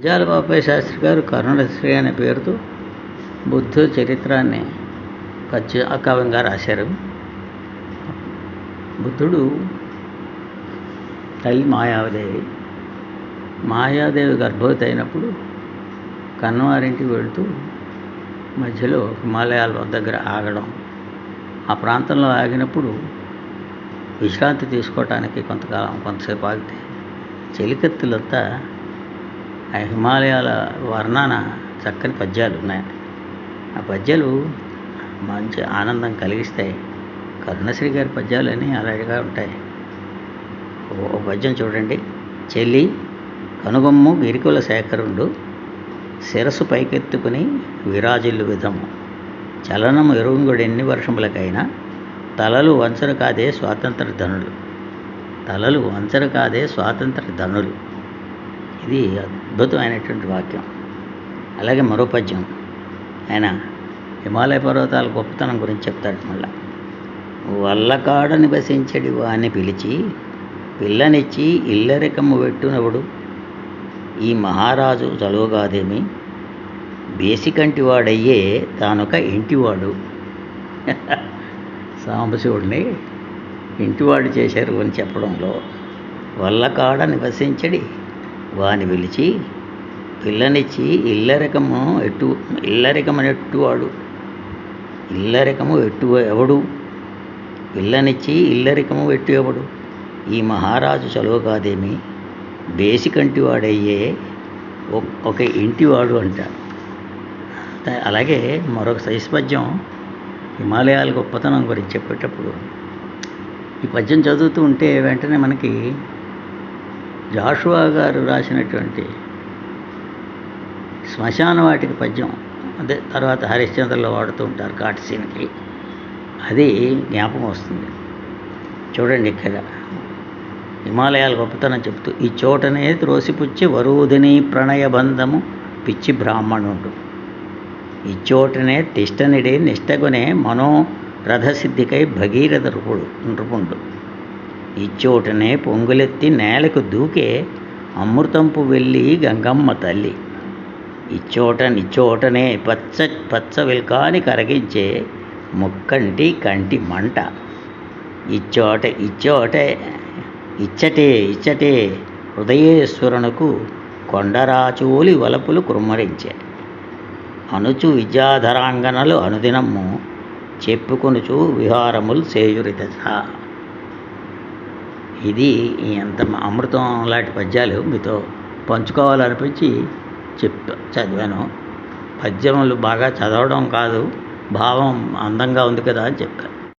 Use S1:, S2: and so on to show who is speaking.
S1: జంజాల బాబాయ్ శాస్త్రి గారు కరుణశ్రీ అనే పేరుతో బుద్ధు చరిత్రాన్ని పద్య అకావ్యంగా రాశారు. బుద్ధుడు తల్లి మాయాదేవి. మాయాదేవి గర్భవతి అయినప్పుడు కన్నవారింటికి వెళుతూ మధ్యలో హిమాలయాల దగ్గర ఆగడం. ఆ ప్రాంతంలో ఆగినప్పుడు విశ్రాంతి తీసుకోవటానికి కొంతకాలం కొంతసేపు ఆగితే చెలికత్తులంతా ఆ హిమాలయాల వర్ణన చక్కని పద్యాలు ఉన్నాయి. ఆ పద్యాలు మంచి ఆనందం కలిగిస్తాయి కరుణశ్రీ గారి పద్యాలన్నీ అలాగా ఉంటాయి. ఓ- పద్యం చూడండి. చెల్లి కనుగొమ్ము గిరికుల శేఖరుండు శిరస్సు పైకెత్తుకుని విరాజిల్లు విధము. చలనము ఎరుంగుడు ఎన్ని వర్షములకైనా తలలు వంచరు కాదే స్వాతంత్ర ధనులు. తలలు వంచరు కాదే స్వాతంత్ర ధనులు. ఇది అద్భుతమైనటువంటి వాక్యం. అలాగే మరో పద్యం. ఆయన హిమాలయ పర్వతాల గొప్పతనం గురించి చెప్తాడు మళ్ళా. వల్లకాడ నివసించడి వాని పిలిచి పిల్లనిచ్చి ఇల్లరికము పెట్టునవుడు ఈ మహారాజు చలువగాదేమి బేసికంటి వాడయ్యే తానొక ఇంటివాడు. సాంబశివుడిని ఇంటివాడు చేశారు అని చెప్పడంలో వల్లకాడ నివసించడి వాని పిలిచి పిల్లనిచ్చి ఇల్లరికము ఎట్టు ఇల్లరికమనెట్టువాడు ఇల్లరికము ఎట్టు ఎవడు? పిల్లనిచ్చి ఇల్లరికము ఎట్టు ఎవడు? ఈ మహారాజు చలువ కాదేమి? బేసికంటి వాడయ్యే ఒక ఇంటివాడు అంటారు అలాగే మరొక శైస్పద్యం హిమాలయాల గొప్పతనం గురించి చెప్పేటప్పుడు ఈ పద్యం చదువుతూ ఉంటే వెంటనే మనకి జాషువా గారు రాసినటువంటి శ్మశాన వాటికి పద్యం అదే తర్వాత హరిశ్చంద్రలో వాడుతూ ఉంటారు కాట్ సీన్కి అది జ్ఞాపకం వస్తుంది. చూడండి ఇక్కడ హిమాలయాల గొప్పతనం చెప్తూ ఈ చోటనే త్రోసిపుచ్చి వరూధిని ప్రణయబంధము పిచ్చి బ్రాహ్మణుడు. ఈ చోటనే తిష్టనిడే నిష్టగునే మనో రథసిద్ధికై భగీరథ నృపుడు నృపుండు ఇచ్చోటనే పొంగులెత్తి నేలకు దూకే అమృతంపు వెళ్ళి గంగమ్మ తల్లి. ఇచ్చోట నిచ్చోటనే పచ్చ పచ్చ విల్కాని కరగించే ముక్కంటి కంటి మంట. ఇచ్చోట ఇచ్చోటే ఇచ్చటే ఇచ్చటే హృదయేశ్వరునకు కొండరాచూలి వలపులు కుమ్మరించే. అనుచు విద్యాధరాంగనలు అనుదినము చెప్పుకొనుచు విహారములు చేయురిదశ ఇది ఎంత అమృతం లాంటి పద్యాలు మీతో పంచుకోవాలనిపించి చెప్ప చదివాను. పద్యములు బాగా చదవడం కాదు భావం అందంగా ఉంది కదా అని చెప్పాను.